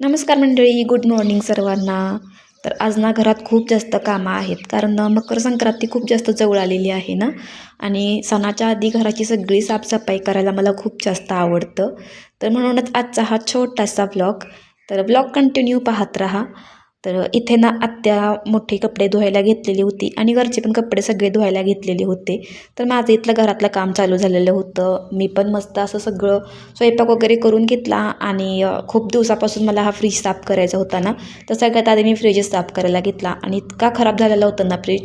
नमस्कार मंडळी good morning सर्वांना. तर आज ना घरात खूप जास्त कामं आहेत कारण मकर संक्रांती खूप जास्त जवळ आलेली आहे ना? आणि सणाच्या आधी घराची सगळी साफसफाई करायला मला खूप जास्त आवडतं. तर म्हणूनच आजचा हा छोटासा ब्लॉग तर ब्लॉग कंटिन्यू पाहत राहा. तर इथे ना आत्या मोठे कपडे धुवायला घेतलेली होती आणि घरचे पण कपडे सगळे धुवायला घेतलेले होते. तर माझं इथलं घरातलं काम चालू झालेलं होतं. मी पण मस्त असं सगळं स्वयंपाक वगैरे करून घेतला आणि खूप दिवसापासून मला हा फ्रीज साफ करायचा होता ना. तर सगळ्यात आधी मी फ्रीजच साफ करायला घेतला आणि इतका खराब झालेला होता ना फ्रीज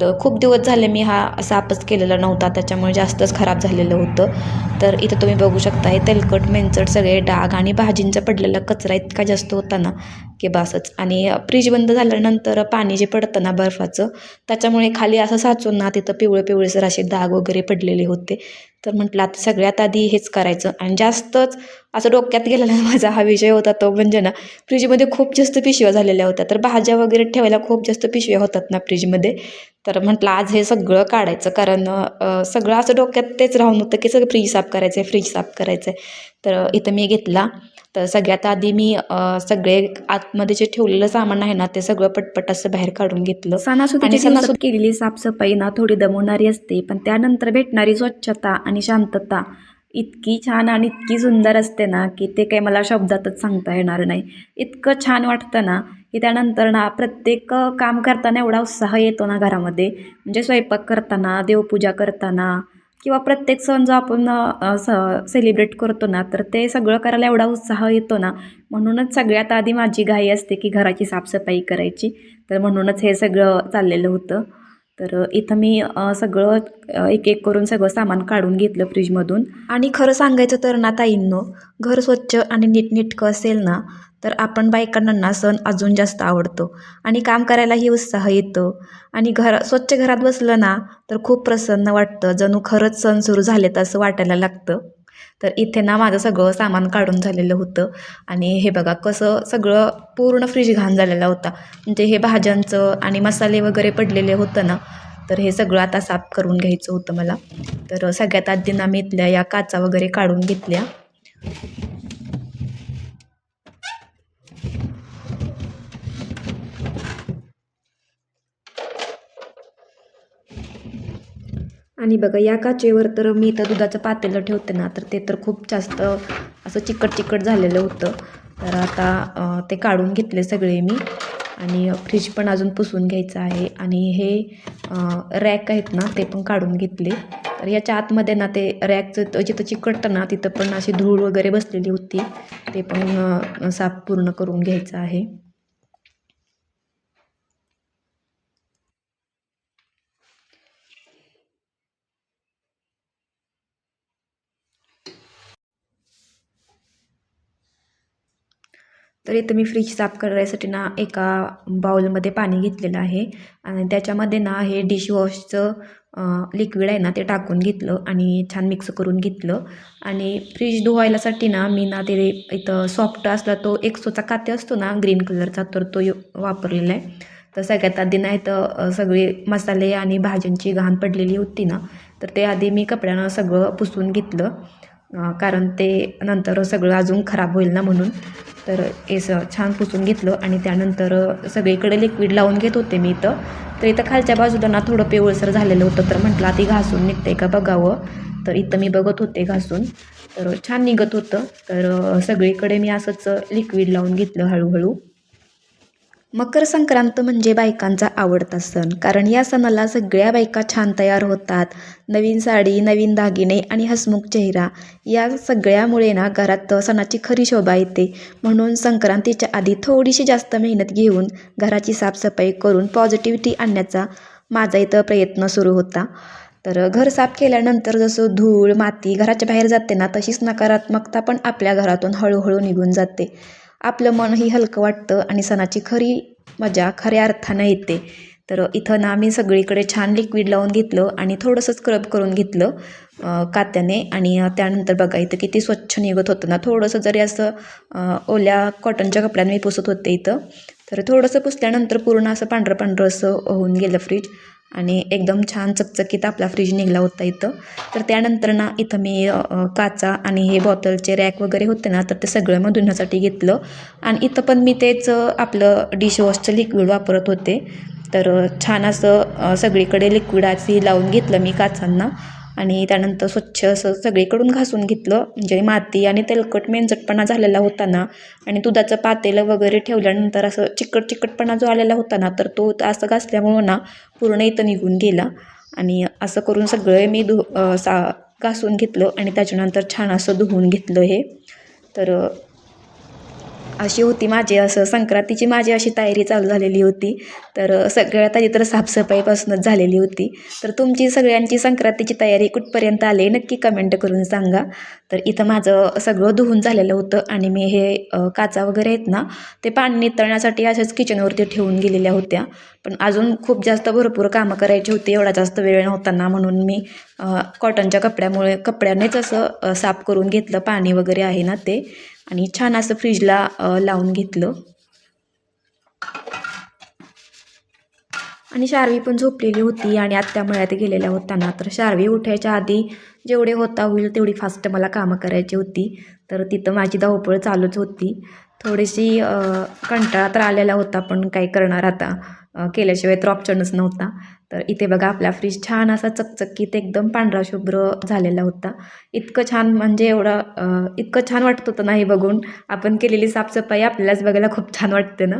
तर खूप दिवस झाले मी हा असा आपच केलेला नव्हता त्याच्यामुळे जास्तच खराब झालेलं होतं. तर इथं तुम्ही बघू शकता हे तेलकट मेंचट सगळे डाग आणि भाजींचा पडलेला कचरा इतका जास्त होता ना की बासच. आणि फ्रीज बंद झाल्यानंतर पाणी जे पडतं ना बर्फाचं त्याच्यामुळे खाली असं साचून ना तिथं पिवळे पिवळेसर असे डाग वगैरे पडलेले होते. तर म्हटलं आता सगळ्यात आधी हेच करायचं. आणि जास्तच असं डोक्यात गेलेला माझा हा विषय होता तो म्हणजे ना फ्रीजमध्ये खूप जास्त पिशव्या झालेल्या होत्या. तर भाज्या वगैरे ठेवायला खूप जास्त पिशव्या होतात ना फ्रीजमध्ये. तर म्हटलं आज हे सगळं काढायचं. कारण सगळं असं डोक्यात तेच राहून होतं की सगळं फ्रीज साफ करायचं आहे फ्रीज साफ करायचं आहे तर इथं मी घेतला. तर सगळ्यात आधी मी सगळे आतमध्ये जे ठेवलेलं सामान आहे ना ते सगळं पटपट असं बाहेर काढून घेतलं. सणासुदीच्या दिवसात सणासुद केलेली साफसफाई ना थोडी दमवणारी असते. पण त्यानंतर भेटणारी स्वच्छता आणि शांतता इतकी छान आणि इतकी सुंदर असते ना की ते काही मला शब्दातच सांगता येणार नाही. इतकं छान वाटतं ना की त्यानंतर ना प्रत्येक काम करताना एवढा उत्साह येतो ना घरामध्ये. म्हणजे स्वयंपाक करताना देवपूजा करताना किंवा प्रत्येक सण जो आपण स सेलिब्रेट करतो ना तर ते सगळं करायला एवढा उत्साह येतो ना. म्हणूनच सगळ्यात आधी माझी घाई असते की घराची साफसफाई करायची. तर म्हणूनच हे सगळं चाललेलं होतं. तर इथं मी सगळं एक एक करून सगळं सामान काढून घेतलं फ्रीजमधून. आणि खरं सांगायचं तर ना ताईंनो घर स्वच्छ आणि नीटनेटकं असेल ना तर आपण बायकांना ना सण अजून जास्त आवडतो. आणि काम करायलाही उत्साह येतो. आणि घर स्वच्छ घरात बसलं ना तर खूप प्रसन्न वाटतं. जणू खरंच सण सुरू झालेत असं वाटायला लागतं. तर इथे ना माझं सगळं सामान काढून झालेलं होतं. आणि हे बघा कसं सगळं पूर्ण फ्रीज घाण झालेला होता. म्हणजे हे भाज्यांचं आणि मसाले वगैरे पडलेले होतं ना तर हे सगळं आता साफ करून घ्यायचं होतं मला. तर सगळ्यात आधी ना मी इथल्या या काचा वगैरे काढून घेतल्या. आणि बघा या काचेवर तर मी तर दुधाचं पातेलं ठेवते ना तर ते तर खूप जास्त असं चिकट चिकट झालेलं होतं. तर आता ते काढून घेतले सगळे मी. आणि फ्रीज पण अजून पुसून घ्यायचं आहे. आणि हे रॅक आहेत ना ते पण काढून घेतले. तर याच्या आतमध्ये ना ते रॅकचं जिथं चिकटतं ना तिथं पण अशी धूळ वगैरे बसलेली होती. ते पण साफ पूर्ण करून घ्यायचं आहे. तर इथं मी फ्रीज साफ करायसाठी ना एका बाउलमध्ये पाणी घेतलेलं आहे. आणि त्याच्यामध्ये ना हे डिशवॉशचं लिक्विड आहे ना ते टाकून घेतलं आणि छान मिक्स करून घेतलं. आणि फ्रीज धुवायलासाठी ना मी ना ते इथं सॉफ्ट असला तो एक्सोचा काते असतो ना ग्रीन कलरचा तर तो वापरलेला आहे. तर सगळ्यात आधी ना इथं सगळे मसाले आणि भाज्यांची घाण पडलेली होती ना तर ते आधी मी कपड्यानं सगळं पुसून घेतलं. कारण ते नंतर सगळं अजून खराब होईल ना म्हणून. तर हे छान पुसून घेतलं आणि त्यानंतर सगळीकडे लिक्विड लावून घेत होते मी इथं. तर इथं खालच्या बाजूला ना थोडं पिवळसर झालेलं होतं तर म्हटलं आधी घासून निघते का बघावं. तर इथं मी बघत होते घासून. तर छान निघत होतं. तर सगळीकडे मी असंच लिक्विड लावून घेतलं हळूहळू. मकर संक्रांत म्हणजे बायकांचा आवडता सण. कारण या सणाला सगळ्या बायका छान तयार होतात. नवीन साडी नवीन दागिने आणि हसमुख चेहरा या सगळ्यामुळे ना घरात सणाची खरी शोभा येते. म्हणून संक्रांतीच्या आधी थोडीशी जास्त मेहनत घेऊन घराची साफसफाई करून पॉझिटिव्हिटी आणण्याचा माझा इथं प्रयत्न सुरू होता. तर घर साफ केल्यानंतर जसं धूळ माती घराच्या बाहेर जाते ना तशीच नकारात्मकता पण आपल्या घरातून हळूहळू निघून जाते. आपलं मनही हलकं वाटतं आणि सणाची खरी मजा खऱ्या अर्थानं येते. तर इथं ना आम्ही सगळीकडे छान लिक्विड लावून घेतलं आणि थोडंसं स्क्रब करून घेतलं कात्याने. आणि त्यानंतर बघा इथं किती स्वच्छ निघत होतं ना. थोडंसं जरी असं ओल्या कॉटनच्या कपड्यांनी मी पुसत होते इथं तर थोडंसं पुसल्यानंतर पूर्ण असं पांढरं पांढरं असं होऊन गेलं फ्रीज आणि एकदम छान चकचकीत आपला फ्रीज निघाला होता इथं. तर त्यानंतर ना इथं मी काचा आणि हे बॉटलचे रॅक वगैरे होते ना तर ते सगळं मग धुण्यासाठी घेतलं. आणि इथं पण मी तेच आपलं डिशवॉशचं लिक्विड वापरत होते. तर छान असं सगळीकडे लिक्विडाची लावून घेतलं मी काचांना. आणि त्यानंतर स्वच्छ असं सगळीकडून घासून घेतलं. म्हणजे माती आणि तेलकट मेंजटपणा झालेला होता ना. आणि दुधाचं पातेलं वगैरे ठेवल्यानंतर असं चिकट चिकटपणा जो आलेला होता ना तर तो असं घासल्यामुळं ना पूर्ण इथं निघून गेला. आणि असं करून सगळे मी धु सा घासून घेतलं आणि त्याच्यानंतर छान असं धुवून घेतलं हे. तर अशी होती माझी असं संक्रांतीची माझी अशी तयारी चालू झालेली होती. तर सगळ्यात आधी तर साफसफाईपासूनच झालेली होती. तर तुमची सगळ्यांची संक्रांतीची तयारी कुठपर्यंत आली नक्की कमेंट करून सांगा. तर इथं माझं सगळं धुवून झालेलं होतं आणि मी हे काचा वगैरे आहेत ना ते पाणी नितळण्यासाठी अशाच किचनवरती ठेवून गेलेल्या होत्या. पण अजून खूप जास्त भरपूर कामं करायची होती एवढा जास्त वेळ नव्हताना म्हणून मी कॉटनच्या कपड्यामुळे कपड्यानेच असं साफ करून घेतलं पाणी वगैरे आहे ना ते. आणि छान असं फ्रीजला लावून घेतलं. आणि शार्वी पण झोपलेली होती आणि आत्या मळ्यात गेलेल्या होताना ना तर शार्वी उठायच्या आधी जेवढे होता होईल तेवढी फास्ट मला कामं करायची होती. तर तिथं माझी धावपळ चालूच होती. थोडीशी कंटाळा तर आलेला होता पण काय करणार आता? केल्याशिवाय तर नव्हता. तर इथे बघा आपला फ्रीज छान असा चकचकीत एकदम पांढरा शुभ्र झालेला होता. इतकं छान म्हणजे एवढं इतकं छान वाटत होतं ना हे बघून. आपण केलेली साफसफाई आपल्यालाच बघायला खूप छान वाटते ना.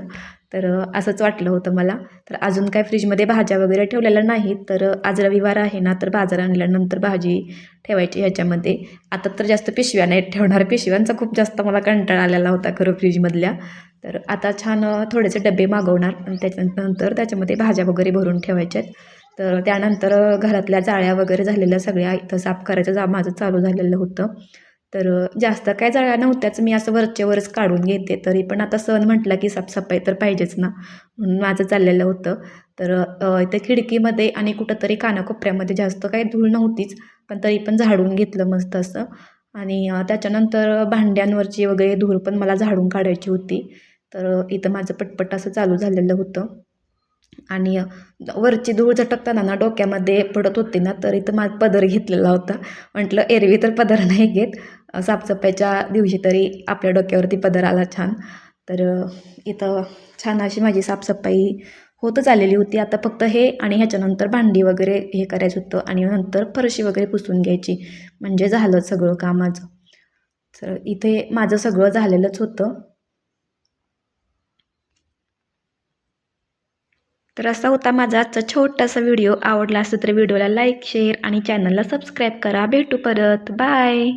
तर असंच वाटलं होतं मला. तर अजून काय फ्रीजमध्ये भाज्या वगैरे ठेवलेल्या नाहीत. तर आज रविवार आहे ना तर बाजार आणल्यानंतर भाजी ठेवायची ह्याच्यामध्ये. आता तर जास्त पिशव्या नाहीत ठेवणार. पिशव्यांचा खूप जास्त मला कंटाळा आलेला होता खरं फ्रीजमधल्या तर आता छान थोडेसे डबे मागवणार. आणि त्याच्यानंतर त्याच्यामध्ये भाज्या वगैरे भरून ठेवायच्या आहेत. तर त्यानंतर घरातल्या जाळ्या वगैरे झालेल्या सगळ्या इथं साफ करायचं जा माझं चालू झालेलं होतं. तर जास्त काय जाळ्या नव्हत्याच. मी असं वरचेवरच काढून घेते तरी पण आता सण म्हटलं की साफसफाई तर पाहिजेच ना. म्हणून माझं चाललेलं होतं. तर इथे खिडकीमध्ये आणि कुठंतरी कानाकोपऱ्यामध्ये जास्त काही धूळ नव्हतीच. पण तरी पण झाडून घेतलं मस्त असं. आणि त्याच्यानंतर भांड्यांवरची वगैरे धूळ पण मला झाडून काढायची होती. तर इथं माझं पटपट असं चालू झालेलं होतं. आणि वरची धूळ झटकताना ना डोक्यामध्ये पडत होती ना तर इथं माझा पदर घेतलेला होता. म्हटलं एरवी तर पदर नाही घेत. साफसफाईच्या दिवशी तरी आपल्या डोक्यावरती पदर आला छान. तर इथं छान अशी माझी साफसफाई होतच आलेली होती. आता फक्त हे आणि ह्याच्यानंतर भांडी वगैरे हे करायचं होतं आणि नंतर फरशी वगैरे पुसून घ्यायची. म्हणजे झालं सगळं काम माझं. तर इथे माझं सगळं झालेलंच होतं. तर असा होता माझा आजचा छोटासा व्हिडिओ. आवडला असेल तर व्हिडिओला लाईक शेअर आणि चॅनलला सबस्क्राईब करा. भेटू परत. बाय.